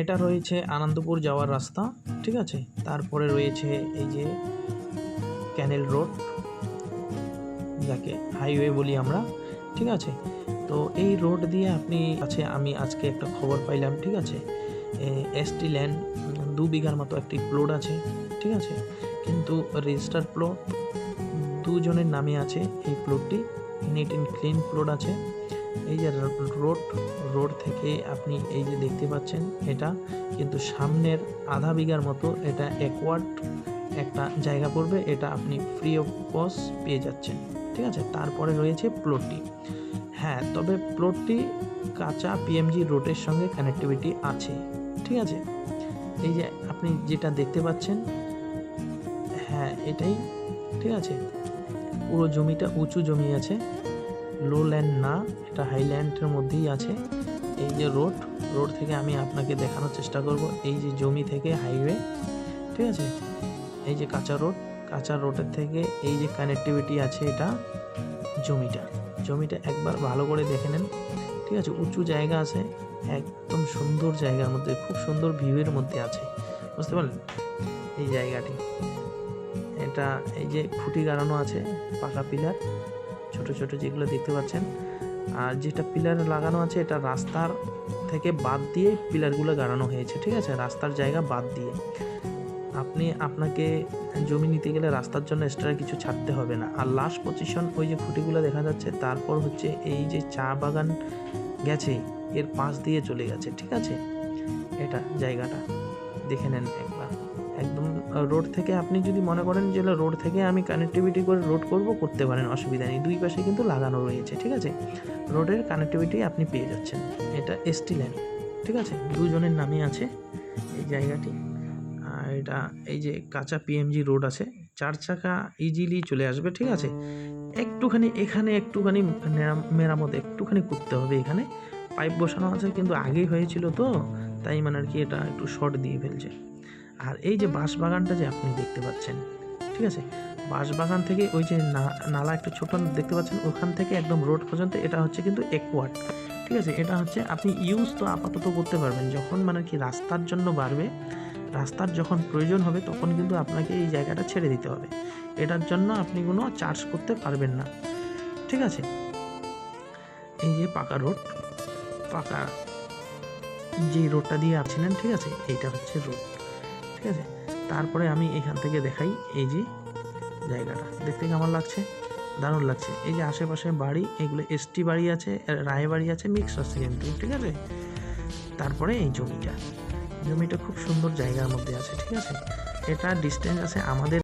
এটা রয়েছে আনন্দপুর যাওয়ার রাস্তা, ঠিক আছে? তারপরে রয়েছে এই যে ক্যানেল রোড, যাকে হাইওয়ে বলি আমরা, ঠিক আছে? তো এই রোড দিয়ে আপনি আছে, আমি আজকে একটা খবর পাইলাম, ঠিক আছে? এসটি ল্যান্ড দু বিঘার মতো একটি প্লট আছে, ঠিক আছে? কিন্তু রেজিস্টার প্লট, দুজনের নামে আছে এই প্লটটি নিট অ্যান্ড ক্লিন প্লট আছে। এই যে রোড রোড থেকে আপনি এই যে দেখতে পাচ্ছেন এটা, কিন্তু সামনের আধা বিঘার মতো এটা একওয়ার্ড একটা জায়গা পড়বে, এটা আপনি ফ্রি অফ কস্ট পেয়ে যাচ্ছেন, ঠিক আছে? তারপরে রয়েছে প্লটটি হ্যাঁ তবে প্লটটি কাঁচা পিএমজি রোডের সঙ্গে কানেক্টিভিটি আছে, ঠিক আছে? এই যে আপনি যেটা দেখতে পাচ্ছেন হ্যাঁ এটাই, ঠিক আছে? পুরো জমিটা উঁচু জমি আছে। লো ল্যান্ড না, এটা হাইল্যান্ডের মধ্যেই আছে। এই যে রোড রোড থেকে আমি আপনাকে দেখানোর চেষ্টা করব। এই যে জমি থেকে হাইওয়ে ঠিক আছে? এই যে কাঁচা রোড কাঁচা রোডের থেকে এই যে কানেক্টিভিটি আছে এটা জমিটা। জমিটা একবার ভালো করে দেখে নেন। ঠিক আছে? উঁচু জায়গা আছে, একদম সুন্দর জায়গার মধ্যে, খুব সুন্দর ভিউয়ের মধ্যে আছে। বুঝতে পারলেন? এই জায়গাটি। এটা এই যে খুঁটি গাড়ানো আছে, পাকা পিলার। ছোট ছোট যেগুলো দেখতে পাচ্ছেন। আর যেটা পিলার লাগানো আছে, এটা রাস্তার থেকে বাদ দিয়ে পিলারগুলো গাড়ানো হয়েছে, ঠিক আছে? রাস্তার জায়গা বাদ দিয়ে। আপনি আপনাকে জমি নিতে গেলে রাস্তার জন্য এক্সট্রা কিছু ছাড়তে হবে না। আর লাস্ট পজিশন ওই যে খুঁটিগুলো দেখা যাচ্ছে, তারপর হচ্ছে এই যে চা বাগান গেছে, এর পাশ দিয়ে চলে গেছে, ঠিক আছে? এটা জায়গাটা। দেখে নেন একবার। একদম রোড থেকে আপনি যদি মনে করেন যে রোড থেকে আমি কানেক্টিভিটি করে রোড করব, করতে পারেন, অসুবিধা নেই। দুই পাশে কিন্তু লাগানো রয়েছে, ঠিক আছে? রোডের কানেক্টিভিটি আপনি পেয়ে যাচ্ছেন। এটা এসটি ল্যান্ড ঠিক আছে? দুজনের নামে আছে এই জায়গাটি। আর এটা এই যে কাঁচা পিএমজি রোড আছে, চার চাকা ইজিলি চলে আসবে, ঠিক আছে? একটুখানি এখানে একটুখানি মেরামত, একটুখানি করতে হবে এখানে। পাইপ বসানো আছে, কিন্তু আগেই হয়েছিল তো, তাই মানে আর কি এটা একটু শর্ট দিয়ে ফেলছে। আর এই যে বাঁশবাগানটা যে আপনি দেখতে পাচ্ছেন, ঠিক আছে? বাঁশবাগান থেকে ওই যে নালা একটু ছোট দেখতে পাচ্ছেন, ওখান থেকে একদম রোড পর্যন্ত এটা হচ্ছে কিন্তু একওয়ার্ড ঠিক আছে? এটা হচ্ছে আপনি ইউজ তো আপাতত করতে পারবেন, যখন মানে কি রাস্তার জন্য বাড়বে, রাস্তার যখন প্রয়োজন হবে তখন কিন্তু আপনাকে এই জায়গাটা ছেড়ে দিতে হবে। এটার জন্য আপনি কোনো চার্জ করতে পারবেন না, ঠিক আছে? এই যে পাকা রোড, পাকা যে রোডটা দিয়ে আসছিলেন ঠিক আছে? এইটা হচ্ছে রোড। ঠিক আছে? তারপরে আমি এখান থেকে দেখাই এই যে জায়গাটা। দেখতে কেমন লাগছে? দারুণ লাগছে। এই যে আশেপাশে বাড়ি, এগুলো এসটি বাড়ি আছে, রায় বাড়ি আছে মিক্স আছে কিন্তু ঠিক আছে? তারপরে এই জমিটা। জমিটা খুব সুন্দর জায়গার মধ্যে আছে, ঠিক আছে? এটা ডিস্টেন্স আছে আমাদের